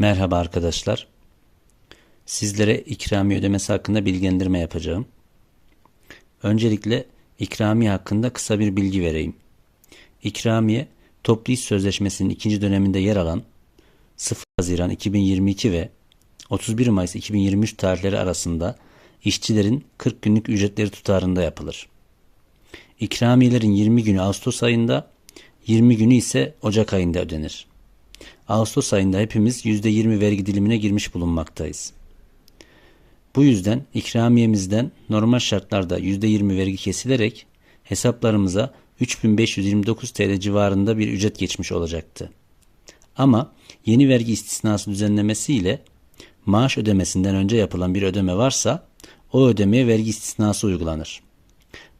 Merhaba arkadaşlar. Sizlere ikramiye ödemesi hakkında bilgilendirme yapacağım. Öncelikle ikramiye hakkında kısa bir bilgi vereyim. İkramiye, toplu iş sözleşmesinin ikinci döneminde yer alan 0 Haziran 2022 ve 31 Mayıs 2023 tarihleri arasında işçilerin 40 günlük ücretleri tutarında yapılır. İkramiyelerin 20 günü Ağustos ayında, 20 günü ise Ocak ayında ödenir. Ağustos ayında hepimiz %20 vergi dilimine girmiş bulunmaktayız. Bu yüzden ikramiyemizden normal şartlarda %20 vergi kesilerek hesaplarımıza 3529 TL civarında bir ücret geçmiş olacaktı. Ama yeni vergi istisnası düzenlemesi ile maaş ödemesinden önce yapılan bir ödeme varsa o ödemeye vergi istisnası uygulanır.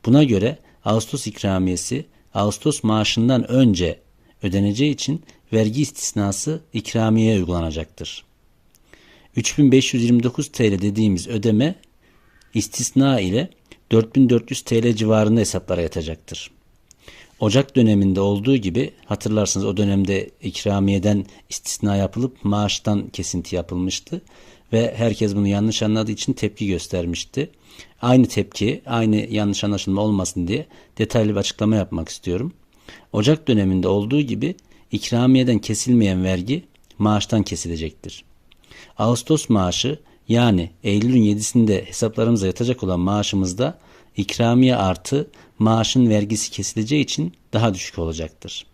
Buna göre Ağustos ikramiyesi Ağustos maaşından önce ödeneceği için vergi istisnası ikramiyeye uygulanacaktır. 3529 TL dediğimiz ödeme istisna ile 4400 TL civarında hesaplara yatacaktır. Ocak döneminde olduğu gibi hatırlarsınız o dönemde ikramiyeden istisna yapılıp maaştan kesinti yapılmıştı ve herkes bunu yanlış anladığı için tepki göstermişti. Aynı tepki, aynı yanlış anlaşılma olmasın diye detaylı bir açıklama yapmak istiyorum. Ocak döneminde olduğu gibi ikramiyeden kesilmeyen vergi maaştan kesilecektir. Ağustos maaşı yani Eylül'ün 7'sinde hesaplarımıza yatacak olan maaşımızda ikramiye artı maaşın vergisi kesileceği için daha düşük olacaktır.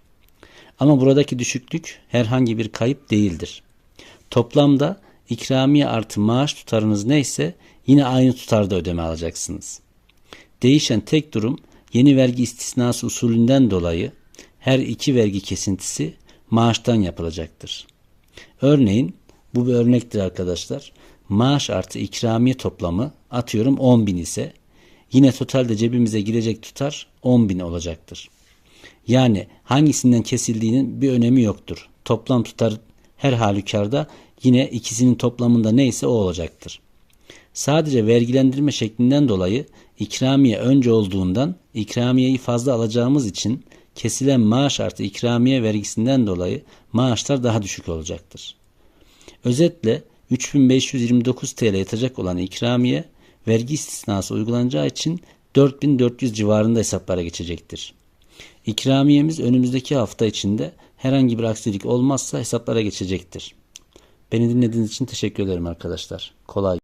Ama buradaki düşüklük herhangi bir kayıp değildir. Toplamda ikramiye artı maaş tutarınız neyse yine aynı tutarda ödeme alacaksınız. Değişen tek durum yeni vergi istisnası usulünden dolayı her iki vergi kesintisi maaştan yapılacaktır. Örneğin bu bir örnektir arkadaşlar. Maaş artı ikramiye toplamı atıyorum 10 bin ise yine totalde cebimize girecek tutar 10 bin olacaktır. Yani hangisinden kesildiğinin bir önemi yoktur. Toplam tutar her halükarda yine ikisinin toplamında neyse o olacaktır. Sadece vergilendirme şeklinden dolayı ikramiye önce olduğundan ikramiyeyi fazla alacağımız için kesilen maaş artı ikramiye vergisinden dolayı maaşlar daha düşük olacaktır. Özetle 3529 TL yatacak olan ikramiye vergi istisnası uygulanacağı için 4400 civarında hesaplara geçecektir. İkramiyemiz önümüzdeki hafta içinde herhangi bir aksilik olmazsa hesaplara geçecektir. Beni dinlediğiniz için teşekkür ederim arkadaşlar. Kolay